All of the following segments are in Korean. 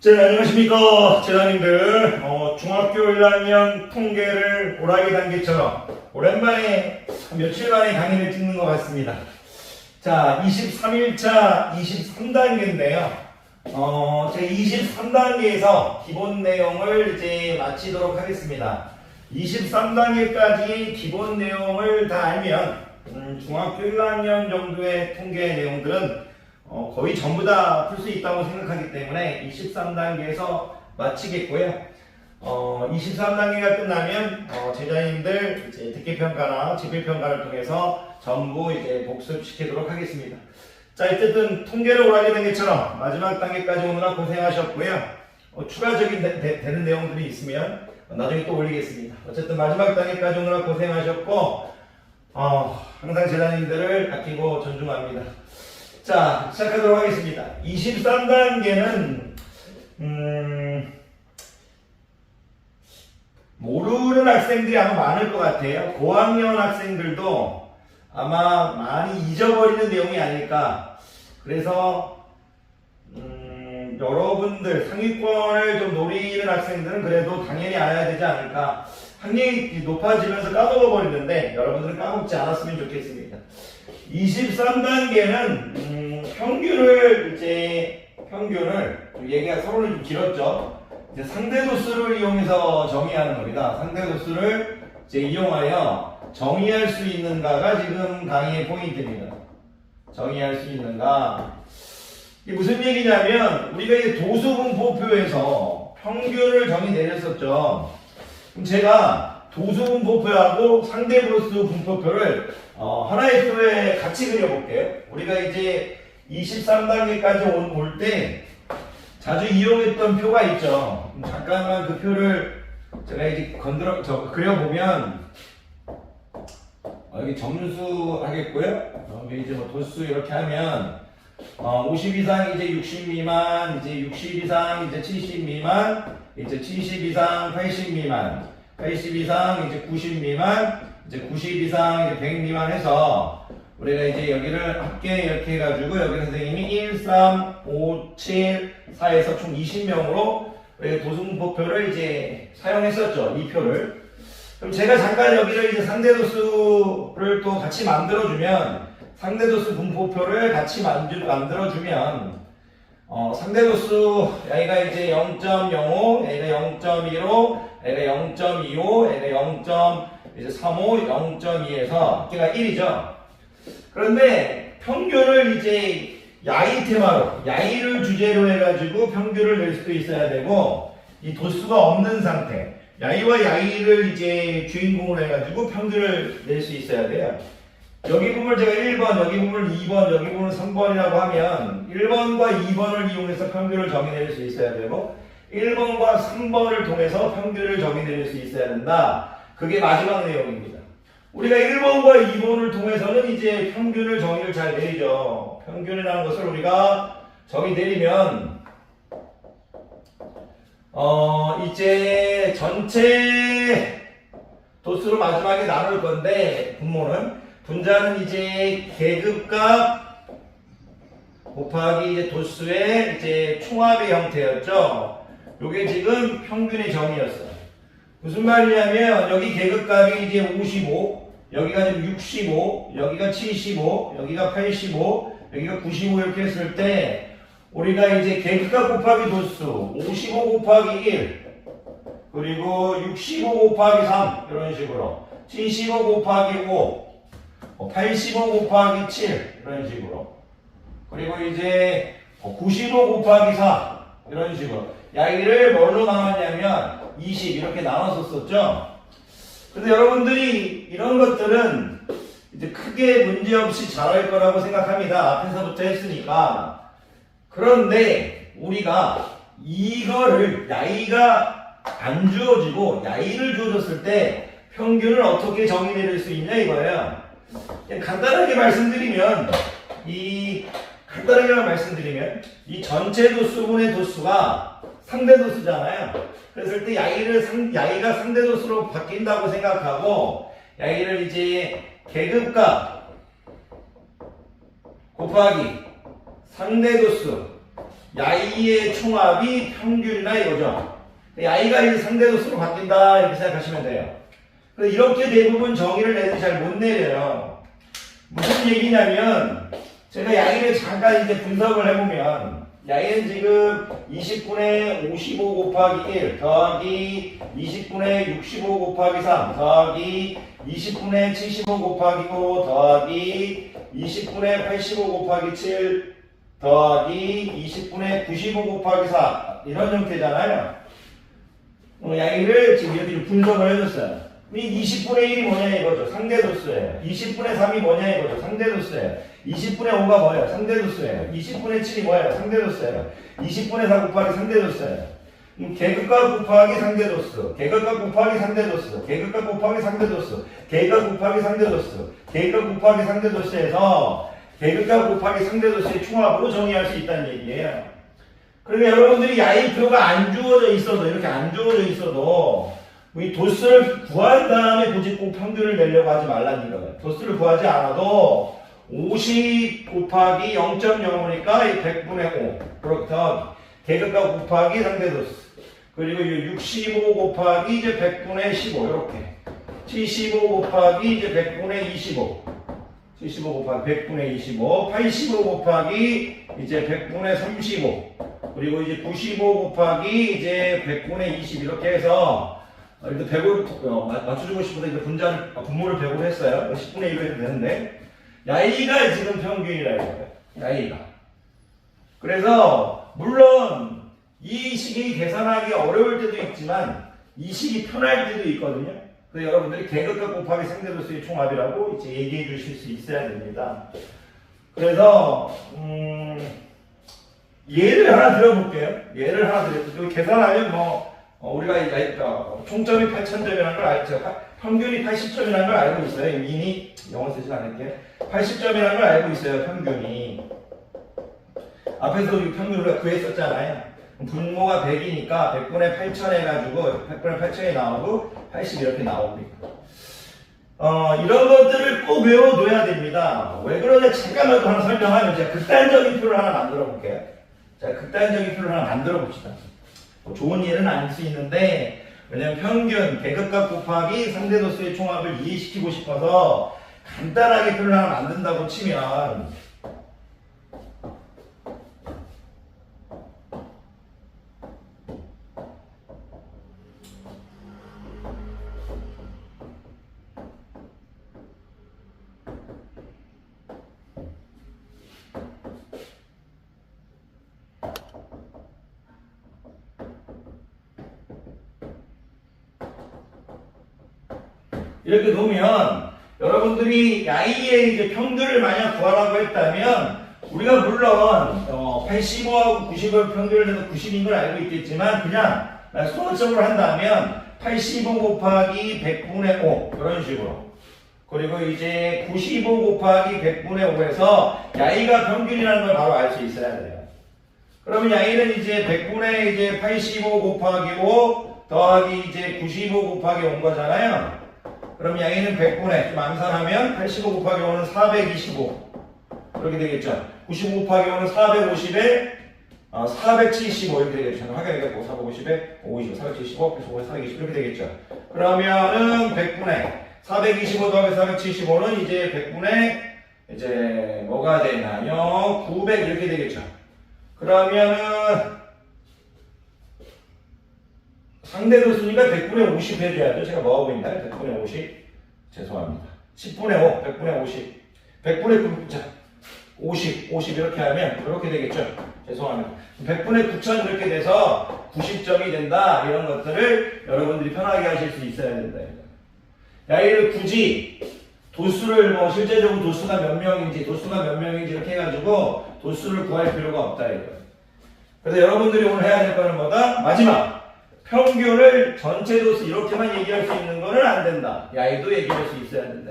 자, 안녕하십니까. 재단님들. 어, 중학교 1학년 통계를 오락의 단계처럼 오랜만에 며칠 만에 강의를 찍는 것 같습니다. 자, 23일차 23단계인데요. 어, 제 23단계에서 기본 내용을 이제 마치도록 하겠습니다. 23단계까지 기본 내용을 다 알면 음, 중학교 1학년 정도의 통계 내용들은 어, 거의 전부 다 풀 수 있다고 생각하기 때문에 23단계에서 마치겠고요. 어, 23단계가 끝나면 어, 제자님들 이제 듣기 평가나 집필 평가를 통해서 전부 이제 복습시키도록 하겠습니다. 자, 어쨌든 통계를 오라게 된 것처럼 마지막 단계까지 오느라 고생하셨고요. 어, 추가적인 되, 되, 되는 내용들이 있으면 나중에 또 올리겠습니다. 어쨌든 마지막 단계까지 오느라 고생하셨고 어, 항상 제자님들을 아끼고 존중합니다. 자, 시작하도록 하겠습니다. 23단계는, 음, 모르는 학생들이 아마 많을 것 같아요. 고학년 학생들도 아마 많이 잊어버리는 내용이 아닐까. 그래서, 음, 여러분들 상위권을 좀 노리는 학생들은 그래도 당연히 알아야 되지 않을까. 학력이 높아지면서 까먹어 버리는데 여러분들은 까먹지 않았으면 좋겠습니다. 23단계는 음, 평균을 이제 평균을 좀 얘기가 서로는 좀 길었죠. 이제 상대 도수를 이용해서 정의하는 겁니다. 상대 도수를 이제 이용하여 정의할 수 있는가가 지금 강의의 포인트입니다. 정의할 수 있는가. 이게 무슨 얘기냐면 우리가 이제 도수분포표에서 평균을 정의 내렸었죠. 그럼 제가 도수 분포표하고 상대도수 분포표를 어, 하나의 표에 같이 그려볼게요. 우리가 이제 23단계까지 올 때 자주 이용했던 표가 있죠. 잠깐만 그 표를 제가 이제 건드려 저 그려보면 어, 여기 점수 하겠고요. 그다음에 이제 뭐 도수 이렇게 하면 어, 50 이상 이제 60 미만, 이제 60 이상 이제 70 미만, 이제 70 이상 80 미만, 80 이상 이제 90 미만, 이제 90 이상 이제 100 미만 해서 우리가 이제 여기를 합계 이렇게 해가지고 여기 선생님이 1, 3, 5, 7, 4에서 총 20명으로 우리 도승표를 이제 사용했었죠. 이 표를. 그럼 제가 잠깐 여기를 이제 상대도수를 또 같이 만들어주면 상대 도수 분포표를 같이 만들, 만들어주면 어, 상대 도수 A가 이제 0.05, A가 0.15, A가 0.25, A가 0.35, 0.2에서 걔가 1이죠. 그런데 평균을 이제 야이 테마로, 야이를 주제로 해가지고 평균을 낼 수도 있어야 되고, 이 도수가 없는 상태, 야이와 야이를 이제 주인공으로 해가지고 평균을 낼 수 있어야 돼요. 여기 부분을 제가 1번, 여기 부분을 2번, 여기 부분을 3번이라고 하면 1번과 2번을 이용해서 평균을 정의낼 수 있어야 되고 1번과 3번을 통해서 평균을 정의낼 수 있어야 된다. 그게 마지막 내용입니다. 우리가 1번과 2번을 통해서는 이제 평균을 정의를 잘 내리죠. 평균이라는 것을 우리가 정의 내리면 어 이제 전체 도수로 마지막에 나눌 건데 분모는 분자는 이제 계급값 곱하기 이제 도수의 이제 총합의 형태였죠. 요게 지금 평균의 정의였어요. 무슨 말이냐면 여기 계급값이 이제 55, 여기가 지금 65, 여기가 75, 여기가 85, 여기가 95 이렇게 했을 때 우리가 이제 계급값 곱하기 도수 55 곱하기 1 그리고 65 곱하기 3 이런 식으로 75 곱하기 5 85 곱하기 7 이런 식으로. 그리고 이제 95 곱하기 4 이런 식으로. 야기를 뭘로 나왔냐면 20 이렇게 나눴었었죠? 근데 여러분들이 이런 것들은 이제 크게 문제없이 잘할 거라고 생각합니다. 앞에서부터 했으니까. 그런데 우리가 이거를 야이가 안 주어지고 야이를 주어졌을 때 평균을 어떻게 정의 내릴 수 있냐 이거예요 간단하게 말씀드리면 이 간단하게 말씀드리면 이 전체 도수분의 도수가 상대 도수잖아요. 그랬을 때 야이를 상, 야이가 상대 도수로 바뀐다고 생각하고 야이를 이제 계급값 곱하기 상대 도수 야이의 총합이 평균이다 이거죠. 야이가 이제 상대 도수로 바뀐다 이렇게 생각하시면 돼요. 이렇게 대부분 정의를 내도 잘 못 내려요. 무슨 얘기냐면 제가 야이를 잠깐 이제 분석을 해보면 야이는 지금 20분의 55 곱하기 1 더하기 20분의 65 곱하기 3 더하기 20분의 75 곱하기 5 더하기 20분의 85 곱하기 7 더하기 20분의 95 곱하기 4 이런 형태잖아요. 어, 야기를 지금 이렇게 분석을 해줬어요. 이 20분의 1이 뭐냐 이거죠. 상대도수예요. 20분의 3이 뭐냐 이거죠. 상대도수예요. 20분의 5가 뭐예요? 상대도수예요. 20분의 7이 뭐예요? 상대도수예요. 20분의 4 곱하기 상대도수예요. 음, 계급과 곱하기 상대도수, 계급과 곱하기 상대도수, 계급과 곱하기 상대도수, 계급 곱하기 상대도수, 계급 곱하기 상대도수에서 계급과 곱하기 상대도수의 총합으로 정의할 수 있다는 얘기예요. 그러니까 여러분들이 야이 표가 안 주어져 있어도 이렇게 안 주어져 있어도 이 도수를 구한 다음에 꼭 평균을 내려고 하지 말라는 거예요. 도수를 구하지 않아도 50 곱하기 0.05니까 100분의 5 그렇게 더하기 계급과 곱하기 상대 도수 그리고 65 곱하기 이제 100분의 15 이렇게. 75 곱하기 이제 100분의 25 75 곱하기 100분의 25 85 곱하기 이제 100분의 35 그리고 이제 95 곱하기 이제 100분의 20 이렇게 해서 어, 일단 100을 어, 마- 맞춰주고 싶어서 이제 분자를 아, 분모를 100으로 했어요. 10분의 1로 해도 되는데 야이가 지금 평균이라 이거예요. 야이가. 그래서 물론 이 식이 계산하기 어려울 때도 있지만 이 식이 편할 때도 있거든요. 그래서 여러분들이 계급과 곱하기 상대도수의 총합이라고 이제 얘기해 주실 수 있어야 됩니다. 그래서 음, 예를 하나 들어볼게요. 예를 하나 드릴게요. 계산하면 뭐 어, 우리가 이- 어, 총점이 8,000점이라는 걸 알죠. 파- 평균이 80점이라는 걸 알고 있어요. 이미 영어 쓰진 않을게요. 80점이라는 걸 알고 있어요. 평균이. 앞에서 이 평균을 우리가 구했었잖아요. 분모가 100이니까 100분의 8천 해가지고 100분의 8천이 나오고 80 이렇게 나옵니다. 어, 이런 것들을 꼭 외워둬야 됩니다. 왜 그러냐 잠깐만 더 하나 설명하면 제가 극단적인 표를 하나 만들어 볼게요. 자, 극단적인 표를 하나 만들어 봅시다. 뭐 좋은 예는 아닐 수 있는데 왜냐면 평균, 계급값 곱하기 상대 도수의 총합을 이해시키고 싶어서 간단하게 표를 하나 만든다고 치면 이렇게 놓으면 여러분들이 이제 평균을 만약 구하라고 했다면 우리가 물론 어, 85하고 90을 평균을 해서 90인 걸 알고 있겠지만 그냥 수학적으로 한다면 85 곱하기 100분의 5 그런 식으로 그리고 이제 95 곱하기 100분의 5에서 야이가 평균이라는 걸 바로 알 수 있어야 돼요. 그러면 야이는 이제 100분의 이제 85 곱하기 5 더하기 이제 95 곱하기 5인 거잖아요. 그럼 양이는 100분의 좀 암산하면 85 곱하기 5는 425 이렇게 되겠죠. 95 곱하기 5는 450에 어, 475 이렇게 되겠죠. 확인하겠고 450에 525 475 그래서 5에 420 이렇게 되겠죠. 그러면은 100분의 425 더하기 475는 이제 100분의 이제 뭐가 되나요? 900 이렇게 되겠죠. 그러면은 상대도수니까 100분의 50 해줘야죠. 제가 뭐하고 있나요? 100분의 50. 죄송합니다. 10분의 5, 100분의 50. 100분의 9, 자, 50, 50 이렇게 하면 이렇게 되겠죠. 죄송합니다. 100분의 9천 이렇게 돼서 90점이 된다. 이런 것들을 여러분들이 편하게 하실 수 있어야 된다. 야, 이를 굳이 도수를 뭐 실제적으로 도수가 몇 명인지 도수가 몇 명인지 이렇게 해가지고 도수를 구할 필요가 없다 이거예요. 그래서 여러분들이 오늘 해야 될 거는 뭐다? 마지막 평균을 전체 도수 이렇게만 얘기할 수 있는 거는 안 된다. 야이도 얘기할 수 있어야 된다.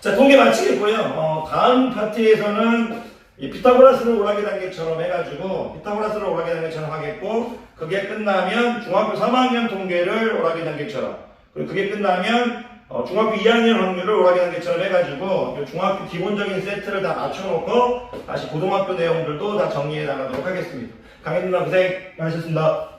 자 통계 마치겠고요. 어, 다음 파트에서는 이 피타고라스를 오락의 단계처럼 해가지고 피타고라스를 오락의 단계처럼 하겠고 그게 끝나면 중학교 3학년 통계를 오락의 단계처럼 그리고 그게 끝나면 어, 중학교 2학년 확률을 오락기 단계처럼 해가지고 이 중학교 기본적인 세트를 다 맞춰놓고 다시 고등학교 내용들도 다 정리해 나가도록 하겠습니다. 강현 누나 고생 많으셨습니다.